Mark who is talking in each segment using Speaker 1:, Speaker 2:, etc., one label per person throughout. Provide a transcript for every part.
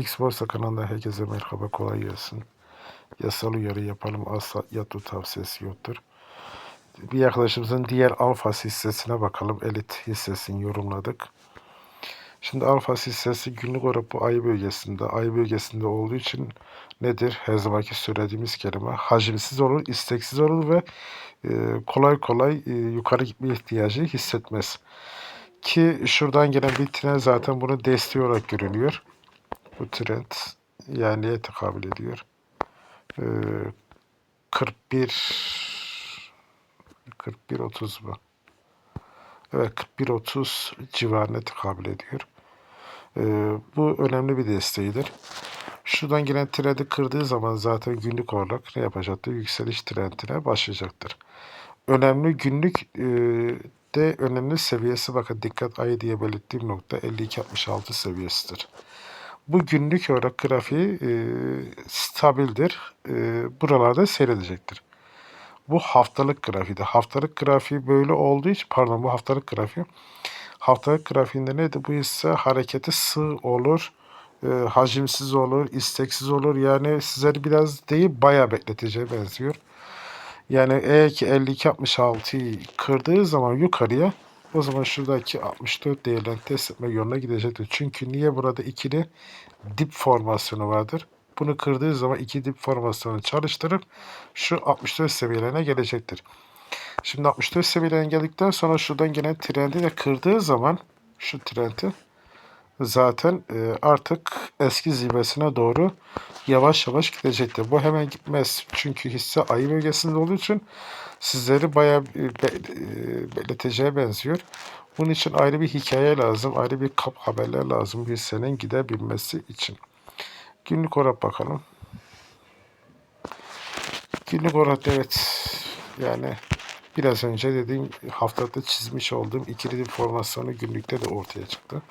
Speaker 1: Fix Borsa kanalından herkese merhaba kolay gelsin. Yasal uyarı yapalım asla yatı tavsiyesi yoktur. Bir arkadaşımızın diğer alfa hissesine bakalım. Elit hissesini yorumladık. Şimdi alfa hissesi günlük olarak bu ay bölgesinde, ay bölgesinde olduğu için nedir? Her zamanki söylediğimiz kelime hacimsiz olur, isteksiz olur ve e, kolay kolay e, yukarı gitme ihtiyacı hissetmez. Ki şuradan gelen bir trend zaten bunu desteği olarak görünüyor. Bu trend yani neye tekabül ediyor? Ee, 41 41 30 mu? Evet 41 30 civarına tekabül ediyor. Ee, bu önemli bir desteğidir. Şuradan gelen trendi kırdığı zaman zaten günlük olarak ne yapacaktır? Yükseliş trendine başlayacaktır. Önemli günlük e, de önemli seviyesi bakın dikkat ayı diye belirttiğim nokta 52-66 seviyesidir. Bu günlük olarak grafiği e, stabildir. E, buralarda seyredecektir. Bu haftalık grafiği. Haftalık grafiği böyle olduğu için pardon bu haftalık grafiği. Haftalık grafiğinde neydi? Bu ise hareketi sığ olur, e, hacimsiz olur, isteksiz olur. Yani sizleri biraz değil bayağı bekleteceğe benziyor. Yani eğer ki 52-66'yı kırdığı zaman yukarıya o zaman şuradaki 64 değerlerini test etme yoluna gidecektir. Çünkü niye burada ikili dip formasyonu vardır? Bunu kırdığı zaman iki dip formasyonu çalıştırıp şu 64 seviyelerine gelecektir. Şimdi 64 seviyelerine geldikten sonra şuradan gelen trendi de kırdığı zaman şu trendi zaten e, artık eski zirvesine doğru yavaş yavaş gidecektir. Bu hemen gitmez. Çünkü hisse ayı bölgesinde olduğu için sizleri bayağı e, be, e, belirteceğe benziyor. Bunun için ayrı bir hikaye lazım. Ayrı bir kap haberler lazım hissenin gidebilmesi için. Günlük olarak bakalım. Günlük olarak evet yani biraz önce dediğim haftada çizmiş olduğum ikili bir formasyonu günlükte de ortaya çıktı.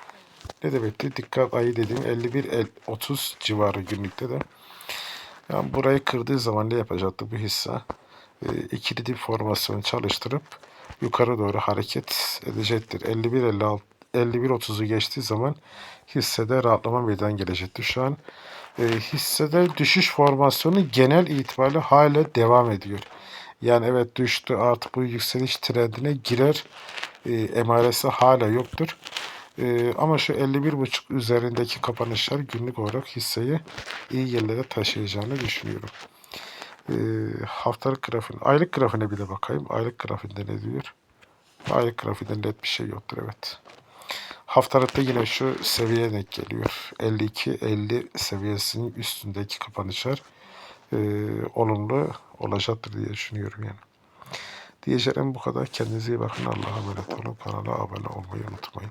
Speaker 1: Ne demekti? Dikkat ayı dediğim 51-30 civarı günlükte de. Yani burayı kırdığı zaman ne yapacaktı bu hisse? E, ikili dip formasyonu çalıştırıp yukarı doğru hareket edecektir. 51-56 51-30'u geçtiği zaman hissede rahatlama meydana gelecektir. Şu an e, hissede düşüş formasyonu genel itibariyle hala devam ediyor. Yani evet düştü artık bu yükseliş trendine girer e, emaresi hala yoktur. E, ama şu 51.5 üzerindeki kapanışlar günlük olarak hisseyi iyi yerlere taşıyacağını düşünüyorum. E, haftalık grafiğine, aylık grafiğine bir de bakayım. Aylık grafiğinde ne diyor? Aylık grafiğinde net bir şey yoktur evet. Haftalıkta yine şu seviyeye denk geliyor. 52-50 seviyesinin üstündeki kapanışlar e, olumlu olacaktır diye düşünüyorum yani. Diyeceğim bu kadar. Kendinize iyi bakın. Allah'a emanet olun. Kanala abone olmayı unutmayın.